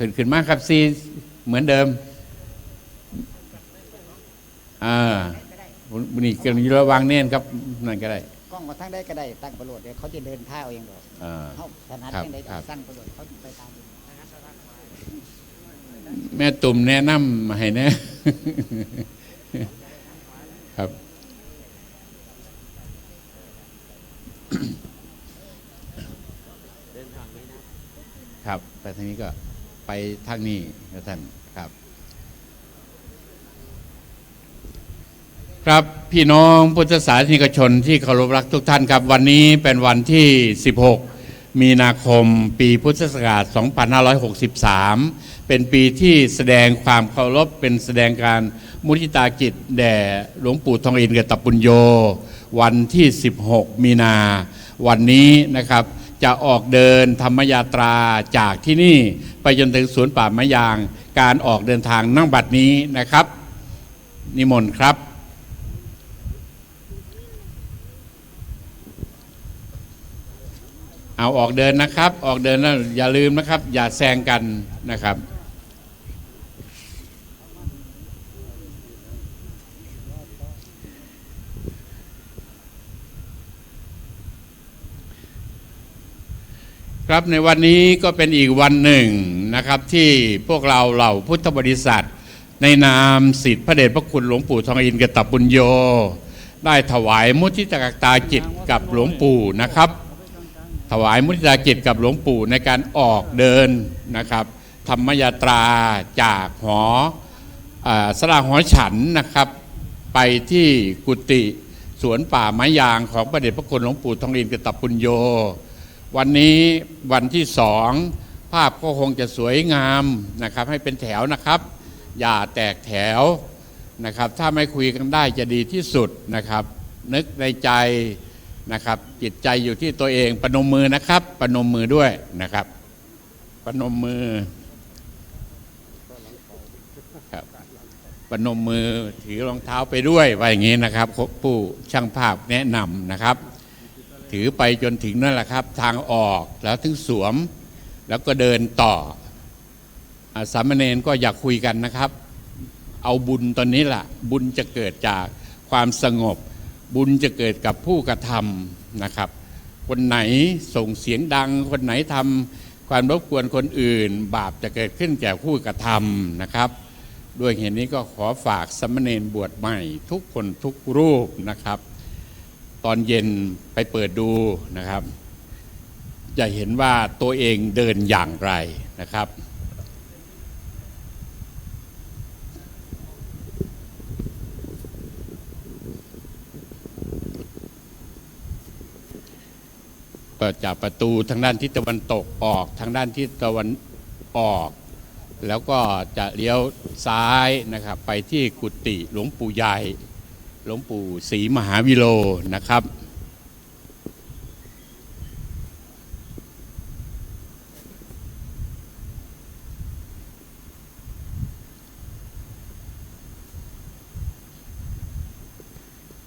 ขึ้นขึ้นมากครับซีเหมือนเดิมอ่าบุนี่กันอยู่ระหวังเน้นครับนั่นก็ได้กล้องมาทั้งได้ก็ได้ตั้งประโยชน์เดี๋ยวเขาจะเดินท่าเอาเองหรอกอ่าเขาถนัดครับยังไงครับสร้างประโยชน์เขาไปตามเองแม่ตุ่มแนะนำมาให้แนะครับ ครับ ไปทางนี้ก็ ไปทางนี้นะท่านครับ ครับพี่น้องพุทธศาสนิกชนที่เคารพรักทุกท่านครับ วันนี้เป็นวันที่ 16 มีนาคมปีพุทธศักราช 2563 เป็นปีที่แสดงความเคารพเป็นแสดงการมุทิตากิจแด่หลวงปู่ทองอินกับตับปุญโย วันที่ 16 มีนาวันนี้นะครับ จะออกเดินธรรมยาตราจากที่นี่ไปจนถึงสวนป่ามะยาง การออกเดินทางนั่งบัดนี้นะครับ นิมนต์ครับ เอาออกเดินนะครับ ออกเดินแล้วอย่าลืมนะครับ อย่าแซงกันนะครับ ครับในวันนี้ก็เป็นอีกวันหนึ่งนะครับ ที่พวกเราเหล่าพุทธบริษัท ในนามสิทธิพระเดชพระคุณหลวงปู่ทองอินกตับบุญโย ได้ถวายมุทิตกตาจิตกับหลวงปู่นะครับ ถวายมุทิตาจิตกับหลวงปู่ในการออกเดินนะครับ ธรรมยาตราจากหออาสระหอฉันนะครับ ไปที่กุฏิสวนป่าไม้ยางของพระเดชพระคุณหลวงปู่ทองอินกตบปุญโย วันนี้วันที่สองภาพก็คงจะสวยงามนะครับ ให้เป็นแถวนะครับ อย่าแตกแถวนะครับ ถ้าไม่คุยกันได้จะดีที่สุดนะครับ นึกในใจนะครับ จิตใจอยู่ที่ตัวเองปนมมือนะครับปนมมือด้วยนะครับปนมมือครับปนมมือถือรองเท้าไปด้วยว่าอย่างนี้นะครับผู้ช่างภาพแนะนำนะครับ ถือไปจนถึงนั่นแหละครับ ทางออกแล้วถึงสวม แล้วก็เดินต่ออสามเณรก็อยากคุยกันนะครับ เอาบุญตอนนี้ล่ะ บุญจะเกิดจากความสงบ บุญจะเกิดกับผู้กระทำนะครับ คนไหนส่งเสียงดัง คนไหนทำความรบกวนคนอื่น บาปจะเกิดขึ้นแก่ผู้กระทำนะครับ ด้วยเหตุนี้ก็ขอฝากสามเณรบวชใหม่ ทุกคนทุกรูปนะครับ ตอนเย็นไปเปิดดูนะครับ จะเห็นว่าตัวเองเดินอย่างไรนะครับ เปิดจากประตูทางด้านทิศตะวันตกออกทางด้านทิศตะวันออก แล้วก็จะเลี้ยวซ้ายนะครับ ไปที่กุฏิหลวงปู่ใหญ่ หลวงปู่ศรีมหาวิโลนะครับ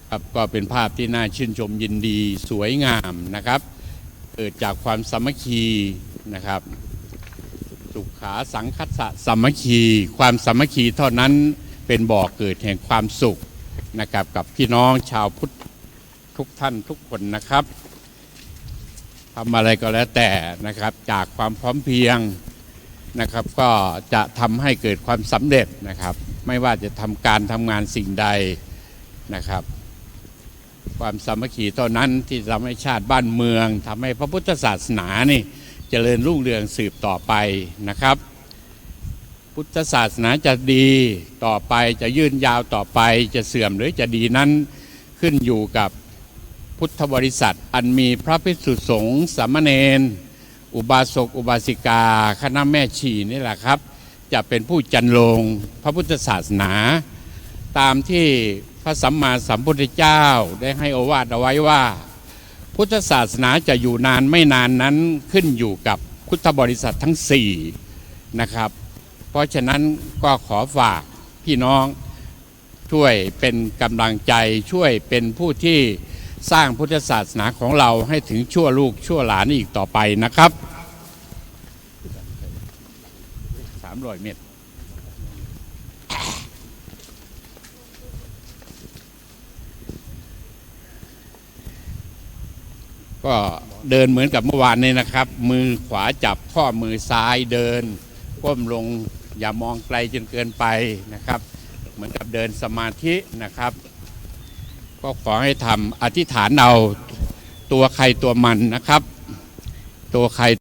ครับก็เป็นภาพที่น่าชื่นชมยินดีสวยงามนะครับ เกิดจากความสามัคคีนะครับ สุขาสังคัสสะสามัคคี ความสามัคคีเท่านั้นเป็นบ่อกเกิดแห่งความสุข นะครับกับพี่น้องชาวพุทธทุกท่านทุกคนนะครับทำอะไรก็แล้วแต่นะครับจากความพร้อมเพียงนะครับ ก็จะทำให้เกิดความสำเร็จนะครับ ไม่ว่าจะทำการทำงานสิ่งใดนะครับ ความสามัคคีเท่านั้นที่ทำให้ชาติบ้านเมืองทำให้พระพุทธศาสนานี่เจริญรุ่งเรืองสืบต่อไปนะครับ พุทธศาสนาจะดีต่อไปจะยืนยาวต่อไปจะเสื่อมหรือจะดีนั้นขึ้นอยู่กับพุทธบริษัทอันมีพระภิกษุสงฆ์สามเณรอุบาสกอุบาสิกา คณะแม่ชีนี่แหละครับ จะเป็นผู้จันลงพระพุทธศาสนา ตามที่พระสัมมาสัมพุทธเจ้าได้ให้โอวาทเอาไว้ว่า พุทธศาสนาจะอยู่นานไม่นานนั้นขึ้นอยู่กับพุทธบริษัททั้งสี่นะครับ ราะฉะนั้นก็ขอฝากพี่น้องช่วยเป็นกำลังใจช่วยเป็นผู้ที่สร้างพุทธศาสนาของเราให้ถึงชั่วลูกชั่วหลานอีกต่อไปนะครับ300เมตรก็เดินเหมือนกับเมื่อวานนี้นะครับ มือขวาจับข้อมือซ้ายเดิน ก้มลง อย่ามองไกลจนเกินไปนะครับ เหมือนกับเดินสมาธินะครับ ก็ขอให้ทำอธิษฐานเอาตัวใครตัวมันนะครับ ตัวใคร